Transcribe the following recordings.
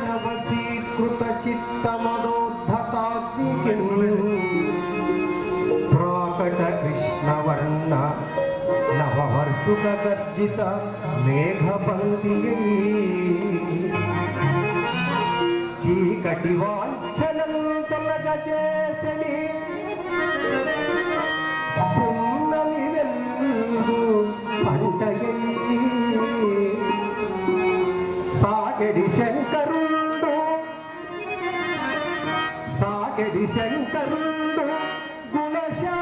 నవసీకృత చిత్తమదోద్ధతాగ్నికి ప్రాకట కృష్ణవర్ణ నవవర్షుక గర్జిత మేఘపంక్తి చీకటి వాంఛలను తొలగజేసని పున్నమి వెల్గు పంటయై సాగడి శంకరుండు గుణశాలిగా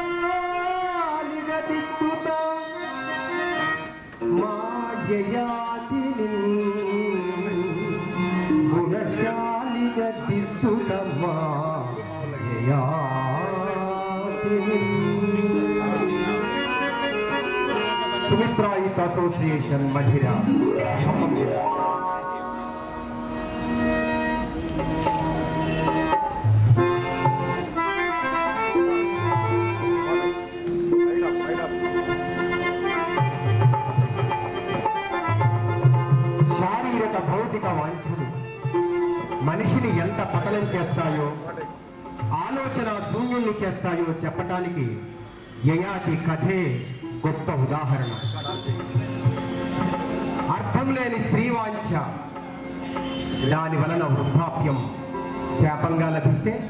దిక్కుత మాయయాతి గుణశాలిగా దిద్దుట మాయయాతి సుమిత్రాయిత అసోసియేషన్ మధిర. ఎంత చేస్తాయో? ఆలోచన శూన్యుల్ని చేస్తాయో చెప్పటానికి యయాతి కథే గొప్ప ఉదాహరణ. అర్థం లేని స్త్రీ వాంఛ. దాని వలన వృద్ధాప్యం శాపంగా లభిస్తే?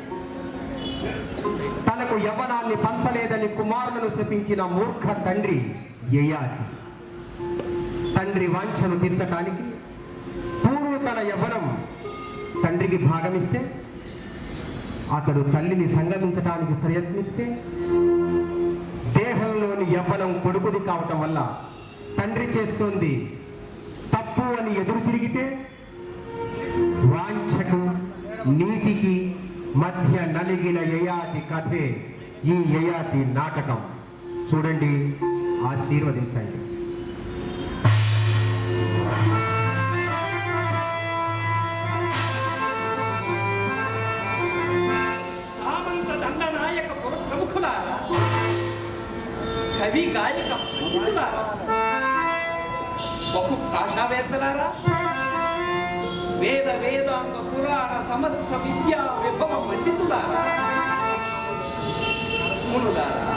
తనకు యవ్వనాన్ని పంచలేదని కుమారులను శపించిన మూర్ఖ తండ్రి యయాతి. తండ్రి వాంఛను తీర్చటానికి పూర్వ తన యవ్వనం తండ్రికి భాగమిస్తే అతడు తల్లిని సంగమించడానికి ప్రయత్నిస్తే దేహంలోని యవ్వనం కొడుకుది కావటం వల్ల తండ్రి చేస్తోంది తప్పు అని ఎదురు తిరిగితే వాంఛకు నీతికి మధ్య నలిగిన యయాతి కథే ఈ యయాతి నాటకం. చూడండి ఆశీర్వదించండి. వేద వేదాంగ పురాణ సమస్త విద్యా విభవ పండితులారా మునులారా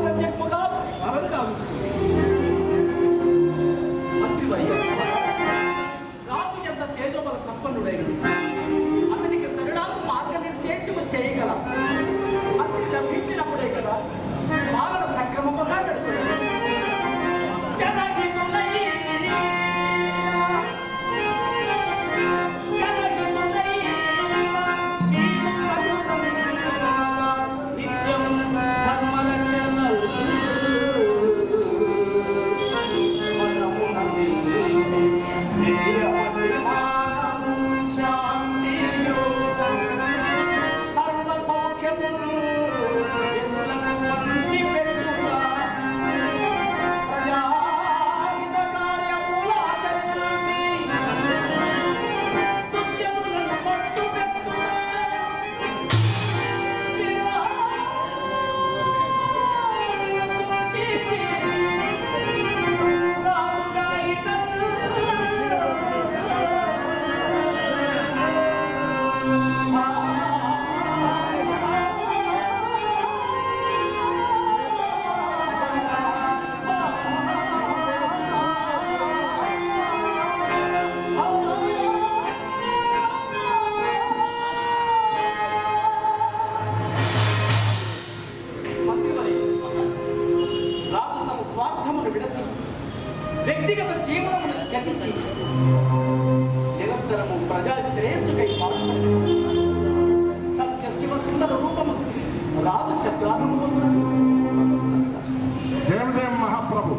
జయం జయం మహాప్రభు.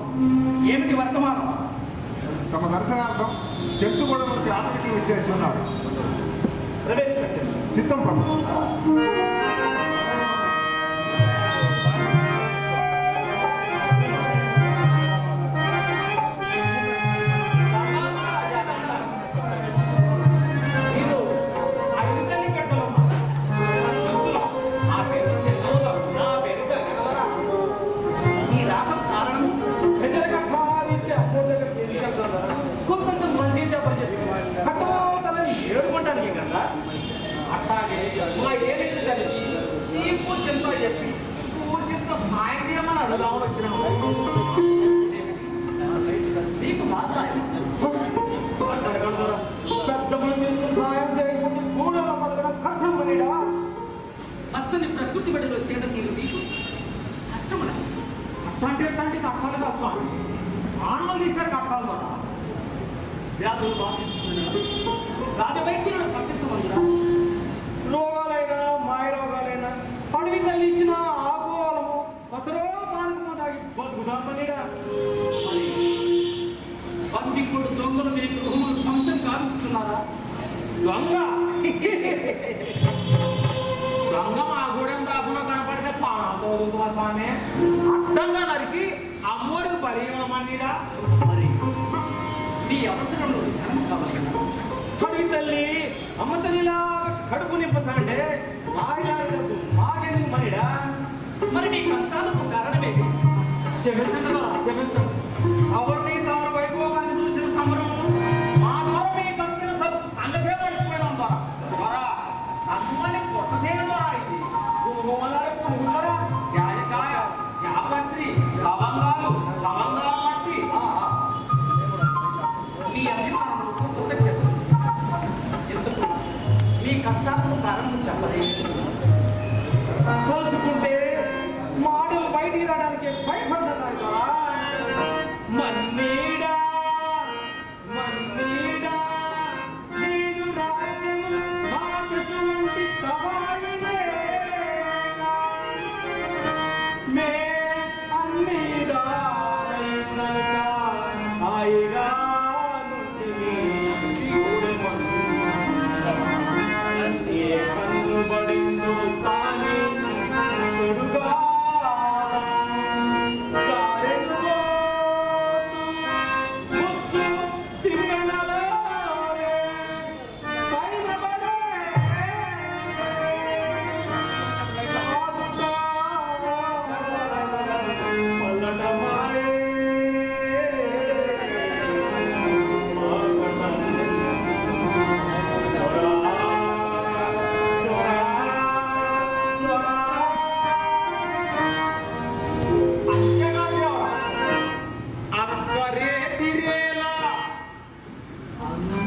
ఏమిటి వర్తమానం? తమ దర్శనార్థం చెంచుగూడ నుంచి ఆటవికులు ఉన్నారు. చిత్తం ప్రభు పచ్చని ప్రకృతి బడిలో మీకు కష్టమున అట్లాంటి అట్లాంటి కష్టాలు కదా స్వామి తీసే తీసారు కట్టాలి కదా వ్యాధులు బాధిస్తున్నాడు రాజవైద్యులను పంపించమందురా రోగాలైనా మాయ రోగాలైనా అడవి తల్లి ఇచ్చిన ఆకువాలము పసరో పానకము దాగి బతుకుదామనిడా మరి దొంగలు మీ గృహములు ధ్వంసం కావిస్తున్నారా? దొంగ దొంగ మా కనపడితే స్వామి అడ్డంగా నరికి అమ్మోరికి బలి మరి మీ అవసరంలో ధనం తల్లి అమ్మ తల్లిలా కడుపు నింపుతాంటే మాయలకు మాగెందుకు మనిడా మరి మీ కష్టాలకు కారణమే చెబుతుందా కదా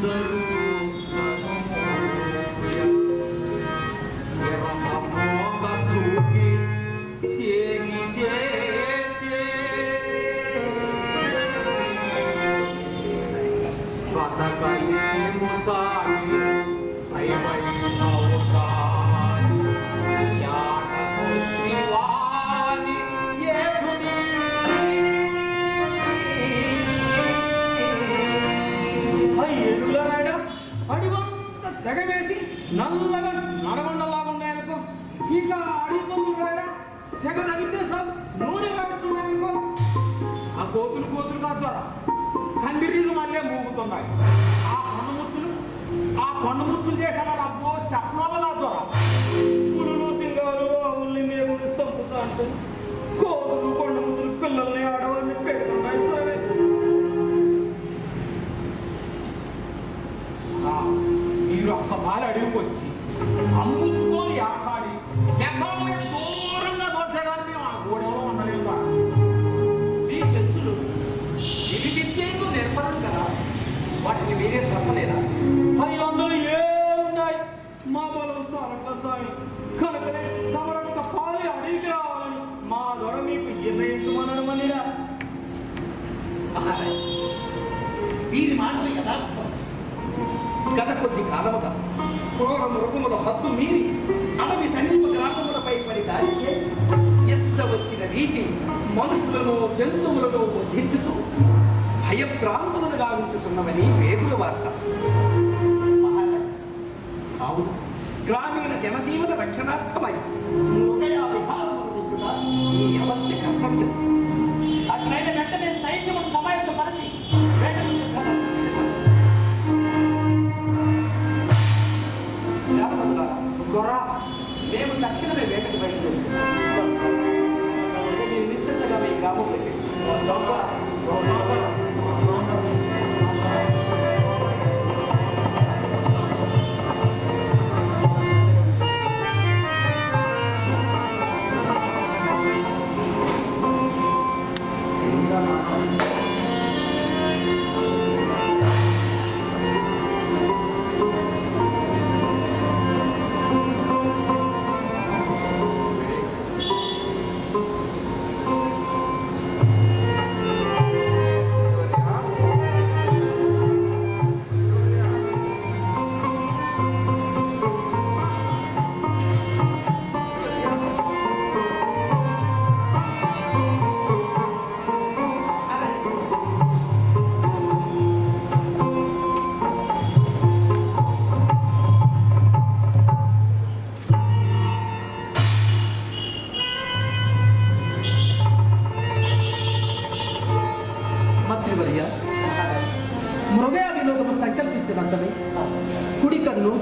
the తెగవేసి నల్లగా నడగొండలాగున్నాయనుకో ఇక అడిపొందురాయన సెగ తగితే సార్ నూనె కడుతున్నాయనుకో ఆ కోతులు కోతులు కాదు కందిరీలు మళ్ళీ మూగుతున్నాయి. ఆ పన్నుముచ్చులు ఆ పన్నుముచ్చులు చేసేవారు అబ్బో శప్నాలు ద్వారా. అమ్ముచ్చుకొని ఆకాడి ఎక్కడ దూరంగా దొరికితే కానీ మేము ఆ గోడెవరో ఉండలేదు ద్వారా. మీ చర్చలు ఇవి విద్యను కదా? వాటిని మీరే చెప్పలేదా? ఐదు వందలు ఏమున్నాయి? మా బలం సారట్ల సాయి కనుకనే తమరంత పాలి అడిగి రావాలని మా దొర మీకు నిర్ణయించమనడం అనిరా వీరి మాటలు యథార్థం. గత కొద్ది కాలముగా క్రూర మృగముల హద్దు మీరి అడవి సమీప గ్రామములపై పడి దారి చేసి ఎచ్చ వచ్చిన రీతి మనుషులను జంతువులను బుద్ధించుతూ భయప్రాంతులను గావించుతున్నవని వేగుల వార్త. అవును. గ్రామీణ జనజీవన రక్షణార్థమై హృదయ విభాగం అట్లయితే వెంటనే సైన్యమును సమాయత్తపరచి గ్రామములారా, గొర్రా, మేము తక్షణమే వేటకు బయలుదేరి మీరు నిశ్చింతగా మీ గ్రామం మంత్రివర్య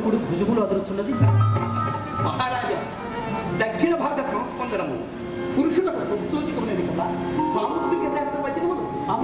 ఇప్పుడు భుజములు అదురుచున్నది మహారాజా దక్షిణ భారత సంస్పందనము పురుషులకు సొంతోచికమైనది కదా సాంస్కృతిక శాస్త్రం వచనములు అమ్మ